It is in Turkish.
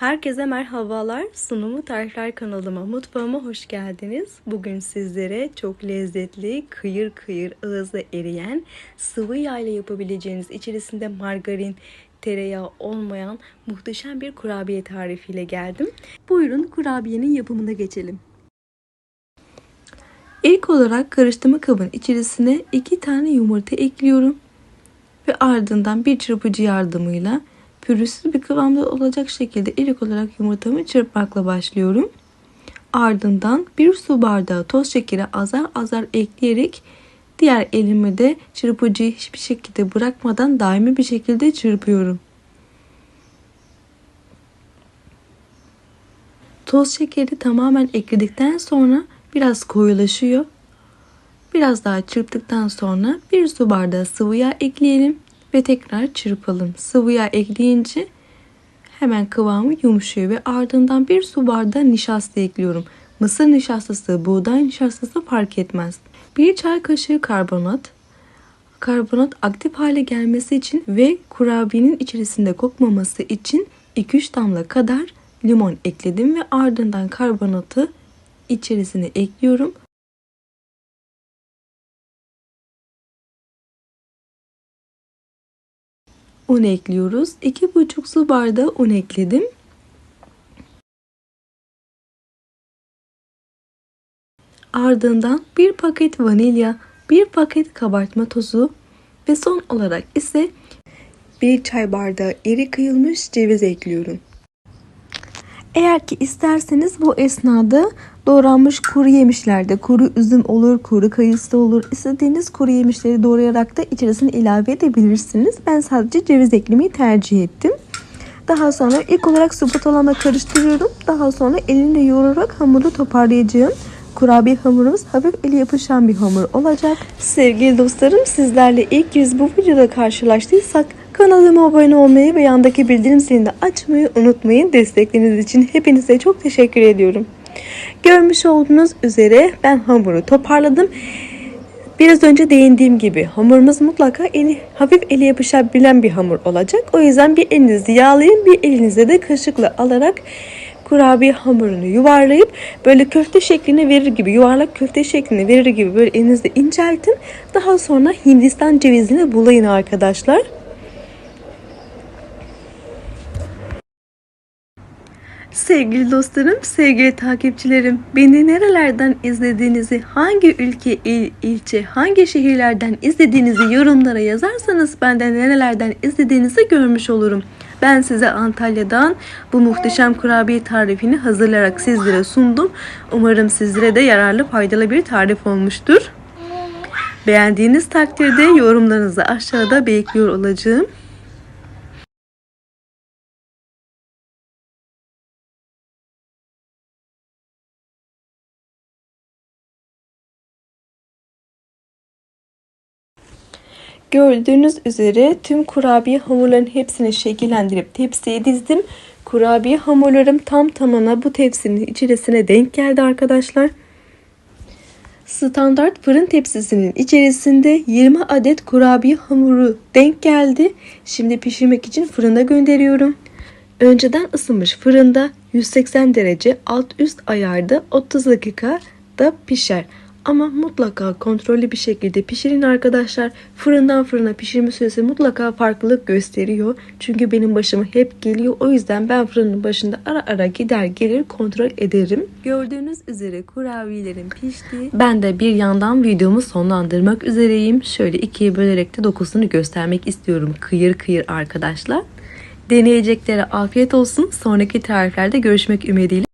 Herkese merhabalar. Sunumu Tarifler kanalıma, mutfağıma hoş geldiniz. Bugün sizlere çok lezzetli, kıyır kıyır ağızda eriyen, sıvı yağ ile yapabileceğiniz içerisinde margarin, tereyağı olmayan muhteşem bir kurabiye tarifiyle geldim. Buyurun kurabiyenin yapımına geçelim. İlk olarak karıştırma kabın içerisine iki tane yumurta ekliyorum ve ardından bir çırpıcı yardımıyla pürüzsüz bir kıvamda olacak şekilde ilk olarak yumurtamı çırpmakla başlıyorum. Ardından bir su bardağı toz şekeri azar azar ekleyerek diğer elimi de çırpıcıyı hiçbir şekilde bırakmadan daimi bir şekilde çırpıyorum. Toz şekeri tamamen ekledikten sonra biraz koyulaşıyor. Biraz daha çırptıktan sonra bir su bardağı sıvı yağ ekleyelim ve tekrar çırpalım. Sıvı yağ ekleyince hemen kıvamı yumuşuyor ve ardından bir su bardağı nişasta ekliyorum. Mısır nişastası, buğday nişastası fark etmez. Bir çay kaşığı karbonat. Karbonat aktif hale gelmesi için ve kurabiyenin içerisinde kokmaması için 2-3 damla kadar limon ekledim ve ardından karbonatı içerisine ekliyorum. Un ekliyoruz. 2,5 su bardağı un ekledim. Ardından bir paket vanilya, bir paket kabartma tozu ve son olarak ise bir çay bardağı iri kıyılmış ceviz ekliyorum. Eğer ki isterseniz bu esnada doğranmış kuru yemişlerde kuru üzüm olur, kuru kayısı olur. İstediğiniz kuru yemişleri doğrayarak da içerisine ilave edebilirsiniz. Ben sadece ceviz eklemeyi tercih ettim. Daha sonra ilk olarak spatulama karıştırıyorum. Daha sonra elimle yoğurarak hamuru toparlayacağım. Kurabiye hamurumuz hafif eli yapışan bir hamur olacak. Sevgili dostlarım sizlerle ilk yüz bu videoda karşılaştıysak Kanalıma abone olmayı ve yandaki bildirim zilini açmayı unutmayın. Destekleriniz için hepinize çok teşekkür ediyorum. Görmüş olduğunuz üzere ben hamuru toparladım. Biraz önce değindiğim gibi hamurumuz mutlaka eli, hafif eli yapışabilen bir hamur olacak. O yüzden bir elinizi yağlayın, bir elinizde de kaşıkla alarak kurabiye hamurunu yuvarlayıp böyle köfte şeklini verir gibi yuvarlak köfte şeklini verir gibi böyle elinizde inceltin. Daha sonra Hindistan cevizini bulayın arkadaşlar. Sevgili dostlarım, sevgili takipçilerim, beni nerelerden izlediğinizi, hangi ülke, il, ilçe, hangi şehirlerden izlediğinizi yorumlara yazarsanız ben de nerelerden izlediğinizi görmüş olurum. Ben size Antalya'dan bu muhteşem kurabiye tarifini hazırlayarak sizlere sundum. Umarım sizlere de yararlı, faydalı bir tarif olmuştur. Beğendiğiniz takdirde yorumlarınızı aşağıda bekliyor olacağım. Gördüğünüz üzere tüm kurabiye hamurların hepsini şekillendirip tepsiye dizdim. Kurabiye hamurlarım tam tamına bu tepsinin içerisine denk geldi arkadaşlar. Standart fırın tepsisinin içerisinde 20 adet kurabiye hamuru denk geldi. Şimdi pişirmek için fırına gönderiyorum. Önceden ısınmış fırında 180 derece alt üst ayarda 30 dakika da pişer. Ama mutlaka kontrollü bir şekilde pişirin arkadaşlar. Fırından fırına pişirme süresi mutlaka farklılık gösteriyor. Çünkü benim başıma hep geliyor. O yüzden ben fırının başında ara ara gider gelir kontrol ederim. Gördüğünüz üzere kurabiyelerim pişti. Ben de bir yandan videomu sonlandırmak üzereyim. Şöyle ikiye bölerek de dokusunu göstermek istiyorum. Kıyır kıyır arkadaşlar. Deneyeceklere afiyet olsun. Sonraki tariflerde görüşmek ümidiyle.